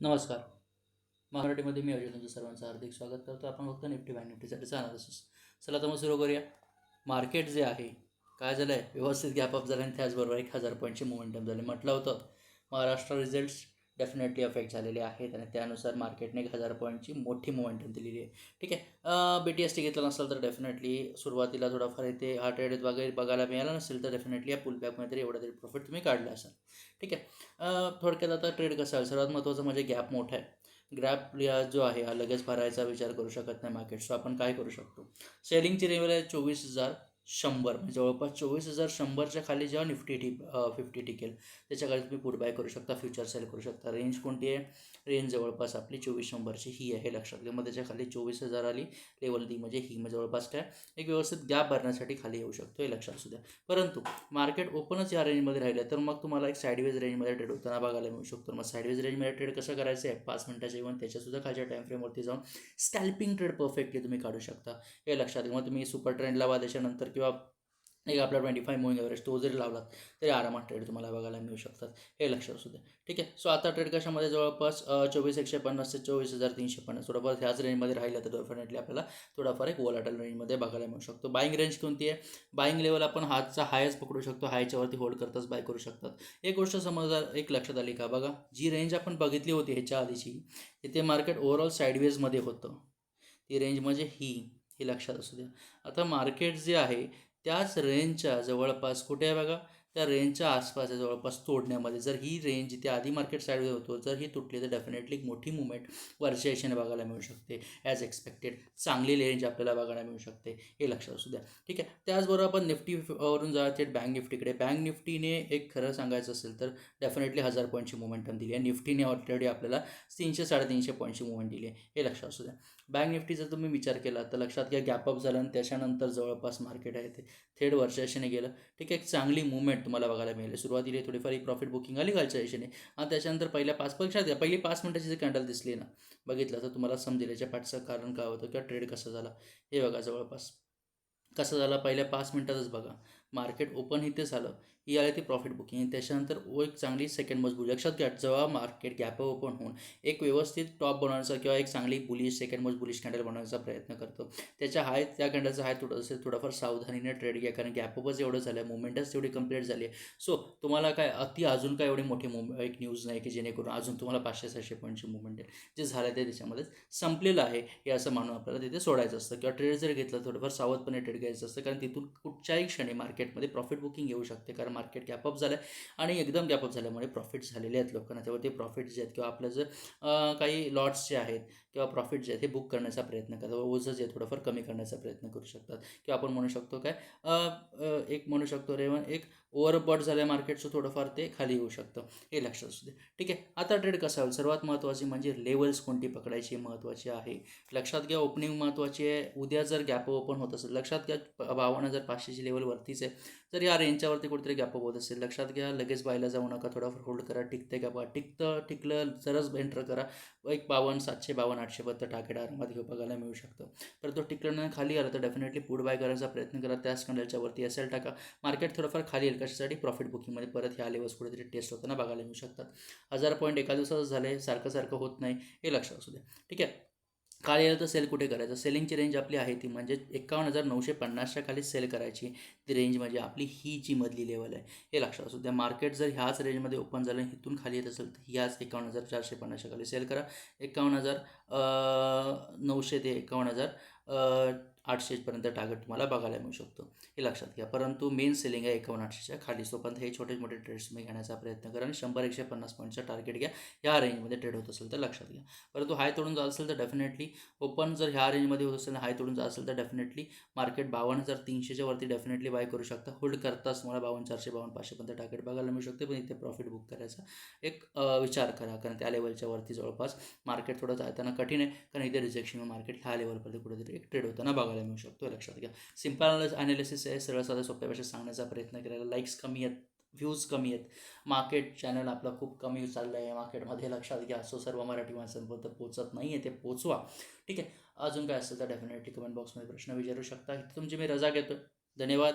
नमस्कार. मराठीमध्ये मी अजय तुमचं सर्वांचं हार्दिक स्वागत करतो. आपण फक्त निफ्टी बँक निफ्टीसाठीचा अनालिसिस चला तर मग सुरू करूया. मार्केट जे आहे काय झालं आहे व्यवस्थित गॅप अप झालं आणि त्याचबरोबर एक हजार पॉईंटचे मोमेंटम झाले. म्हटलं होतं महाराष्ट्र रिझल्ट्स डेफिनेटली अफेक्ट झालेले आहेत आणि त्यानुसार मार्केटने एक हजार पॉईंटची मोठी मोमेंटम दिलेली आहे. ठीक आहे? बी टी एस टी घेतलं नसेल तर डेफिनेटली सुरुवातीला थोडाफार इथे हा ट्रेड वगैरे बघायला मिळाला नसेल तर डेफिनेटली या पुलबॅकमध्ये तरी एवढा तरी प्रॉफिट तुम्ही काढला असाल. ठीक आहे? थोडक्यात आता ट्रेड कसा आहे? सर्वात महत्त्वाचं म्हणजे गॅप मोठा आहे. ग्रॅप जो आहे हा लगेच भरायचा विचार करू शकत नाही मार्केट सो आपण काय करू शकतो? सेलिंगची रेव्हल आहे चोवीस हजार शंभर म्हणजे जवळपास चोवीस हजार शंभरच्या खाली जेव्हा निफ्टी टिक फिफ्टी टिकेल त्याच्याखाली तुम्ही पुट बाय करू शकता फ्युचर सेल करू शकता. रेंज कोणती आहे? रेंज जवळपास आपली चोवीस शंभरची ही आहे लक्षात घ्या. मग त्याच्याखाली चोवीस हजार आली लेवल डी म्हणजे ही म्हणजे जवळपास काय? एक व्यवस्थित गॅप भरण्यासाठी खाली येऊ शकतो हे लक्षात असू द्या. परंतु मार्केट ओपनच या रेंजमध्ये राहिलं तर मग तुम्हाला एक साईडवेज रेंजमध्ये ट्रेड होताना बघायला मिळू शकतो. मग साईडवेज रेंजमध्ये ट्रेड कसं करायचं आहे? पाच मिनटाचे इव्हन त्याच्यासुद्धा खालच्या टाईमफ्रेमवरती जाऊन स्कॅल्पिंग ट्रेड परफेक्टली तुम्ही काढू शकता. हे लक्षात घ्या. मग तुम्ही सुपर ट्रेंड लावा त्याच्यानंतर किंवा एक आपला ट्वेंटी फाय मुविंग एव्हरेज तो जरी लावलात तरी आरामात ट्रेड तुम्हाला बघायला मिळू शकतात. हे लक्षात असू द्या ठीक आहे. सो आता ट्रेड कशामध्ये जवळपास? चोवीस एकशे पन्नास ते चोवीस हजार तीनशे पन्नास. थोडंफार ह्याच रेंजमध्ये राहिलं तर डेफिनेटली आपल्याला थोडाफार एक वॉलाटल रेंजमध्ये बघायला मिळू शकतो. बाईंग रेंज कोणती आहे? बाईंग लेवल आपण हातचा हायच पकडू शकतो. हायच्यावरती होल्ड करताच बाय करू शकतात. एक गोष्ट समजा एक लक्षात आली का बघा? जी रेंज आपण बघितली होती ह्याच्या आधीची तिथे मार्केट ओव्हरऑल साईडवेजमध्ये होतं. ती रेंज म्हणजे ही. हे लक्षात असू द्या. आता मार्केट जे आहे त्याच रेंजच्या जवळपास कुठे आहे बघा? त्या रेंजच्या आसपास आहे जवळपास तोडण्यामध्ये. जर ही रेंज जिथे आधी मार्केट साईडवर होतो जर ही तुटली तर डेफिनेटली एक मोठी मुवमेंट वरच्या दिशेने बघायला मिळू शकते. ॲज एक्सपेक्टेड चांगली रेंज आपल्याला बघायला मिळू शकते. हे लक्षात असू द्या. ठीक आहे. त्याचबरोबर आपण निफ्टी वरून जाऊया. थेट बँक निफ्टीकडे बँक निफ्टीने एक खरं सांगायचं असेल तर डेफिनेटली हजार पॉईंटची मुवमेंटम दिली आहे. निफ्टीने ऑलरेडी आपल्याला तीनशे साडेतीनशे पॉईंटची मुवमेंट दिली आहे. हे लक्षात असू द्या. बँक निफ्टी जर तुम्ही विचार केला तर लक्षात घ्या गॅप अप झालं आणि त्याच्यानंतर जवळपास मार्केट आहे ते. थेट वर्षाशीने गेलं. ठीक आहे. एक चांगली मुवमेंट तुम्हाला बघायला मिळेल. सुरुवातीला थोडीफार एक प्रॉफिट बुकिंग आली खालच्या दिशेने आणि त्याच्यानंतर पहिल्या पाच परीक्षा द्या पहिली पाच मिनिटाची जर कॅन्डल दिसली ना बघितलं तर तुम्हाला समजेल याच्या पाठचं कारण काय होतं किंवा ट्रेड कसं झाला. हे बघा जवळपास. कसं झालं? पहिल्या पाच मिनिटातच बघा. मार्केट ओपन इथे झालं ही आली ती प्रॉफिट बुकिंग त्याच्यानंतर ओ एक चांगली सेकंड मजबूत. लक्षात घ्या जेव्हा मार्केट गॅप ओपन होऊन एक व्यवस्थित टॉप बनवण्याचा किंवा एक चांगली बुलिश सेकंड मज बुलिश कॅन्डल बनवण्याचा प्रयत्न करतो. त्याच्या हाय त्या कॅन्डलचा हाय थोडं असेल थोडंफार सावधानीने ट्रेड घ्या कारण गॅपअपच एवढं झालं आहे मुवमेंटच तेवढी कंप्लीट झाली आहे. सो तुम्हाला काय अति अजून काय एवढी मोठी मुव एक न्यूज नाही की जेणेकरून अजून तुम्हाला पाचशे सहाशे पॉईंटची मुवमेंट आहे. जे झालं ते त्याच्यामध्येच संपलेलं आहे हे असं मानून आपल्याला तिथे सोडायचं असतं. किंवा ट्रेड जर घेतलं थोडंफार सावधपणे ट्रेड घ्यायचं असतं कारण तिथून कुठच्याही क्षणी मार्केट मार्केटमध्ये प्रॉफिट बुकिंग येऊ शकते कारण मार्केट गॅपअप झालं आणि एकदम गॅपअप झाल्यामुळे प्रॉफिट झालेले आहेत लोकांना. त्यावर ते प्रॉफिट जे आहेत किंवा आपलं जर काही लॉट्स जे आहेत किंवा प्रॉफिट जे आहेत हे बुक करण्याचा प्रयत्न करतात ओझं जे थोडंफार कमी करण्याचा प्रयत्न करू शकतात. किंवा आपण म्हणू शकतो काय एक म्हणू शकतो रेवन एक ओव्हरबॉट झालं मार्केटचं थोडंफार ते खाली येऊ शकतं हे लक्षात असू दे. ठीक आहे आता ट्रेड कसा होईल? सर्वात महत्त्वाची म्हणजे लेवल्स कोणती पकडायची महत्त्वाची आहे. लक्षात घ्या ओपनिंग महत्त्वाची आहे. उद्या जर गॅप ओपन होत असेल लक्षात घ्या बावन्न हजार पाचशेची लेवल वरतीच आहे. तर या रेंजच्यावरती कुठेतरी गॅप होत असेल लक्षात घ्या लगेच बायला जाऊ नका थोडाफार होल्ड करा टिकते का टिकतं टिकलं जरच एंटर करा. एक बावन्न सातशे बावन्न आठशेपर्यंत टार्गेट आरामात घेऊ बघायला मिळू शकतं. तर तो टिकलं नाही खाली आला तर डेफिनेटली पुढ बाय करायचा प्रयत्न करा. त्याच कंडलच्या वरती असेल टाका. मार्केट थोडंफार खाली येईल कशासाठी प्रॉफिट बुकिंगमध्ये परत ह्या लेवल्स कुठेतरी टेस्ट होताना बघायला मिळू शकतात. हजार पॉईंट एका दिवसाचं झाले सारखं सारखं होत नाही हे लक्षात असू द्या. ठीक आहे? काल आलं तर सेल कुठे करायचं? सेलिंगची रेंज आपली आहे ती म्हणजे एकावन्न हजार नऊशे पन्नासच्या खाली सेल करायची. ती रेंज म्हणजे आपली ही जी मधली लेवल आहे हे लक्षात असू द्या. मार्केट जर ह्याच रेंजमध्ये ओपन झालं आणि इथून खाली येत असेल तर ह्याच एकावन्न हजार चारशे पन्नासच्या खाली सेल करा. एकावन्न हजार नऊशे ते एकावन्न हजार आठशेपर्यंत टार्गेट तुम्हाला बघायला मिळू शकतो. हे लक्षात घ्या. परंतु मेन सेलिंग आहे एकावन्न आठशेच्या खाली. तोपर्यंत हे छोटे मोठे ट्रेड्स तुम्ही घेण्याचा प्रयत्न करा आणि शंभर एकशे पन्नास पॉईंटचा टार्गेट घ्या. ह्या रेंजमध्ये ट्रेड होत असेल तर लक्षात घ्या. परंतु हाय तोडून जात असेल तर डेफिनेटली ओपन जर ह्या रेंजमध्ये होत असेल हाय तोडून जात असेल तर डेफिनेटली मार्केट बावन्न हजार तीनशेच्या वरती डेफिनेटली बाय करू शकता. होल्ड करताच तुम्हाला बावन्न चारशे बावन्न पाचशेपर्यंत टार्गेट बघायला मिळू शकते. पण इथे प्रॉफिट बुक करायचा एक विचार करा. कारण त्या लेवलच्या वरती जवळपास मार्केट थोडं जाताना कठीण आहे. कारण इथे रिजेक्शन मार्केट ह्या लेवलपर्यंत कुठेतरी एक ट्रेड होताना बघायला मिळू शकतो हे लक्षात घ्या. सिंपल अनालिसिस आहे सरळ साध्या सोप्या भाषेत सांगण्याचा प्रयत्न केलेला. लाईक्स कमी आहेत व्ह्यूज कमी आहेत. मार्केट चॅनल आपला खूप कमी चाललं आहे मार्केटमध्ये लक्षात घ्या. असो सर्व मराठी माणसांपर्यंत पोचत नाही आहे ते पोचवा ठीक आहे? अजून काय असेल तर डेफिनेटली कमेंट बॉक्समध्ये प्रश्न विचारू शकता. तुमची मी रजा घेतो धन्यवाद.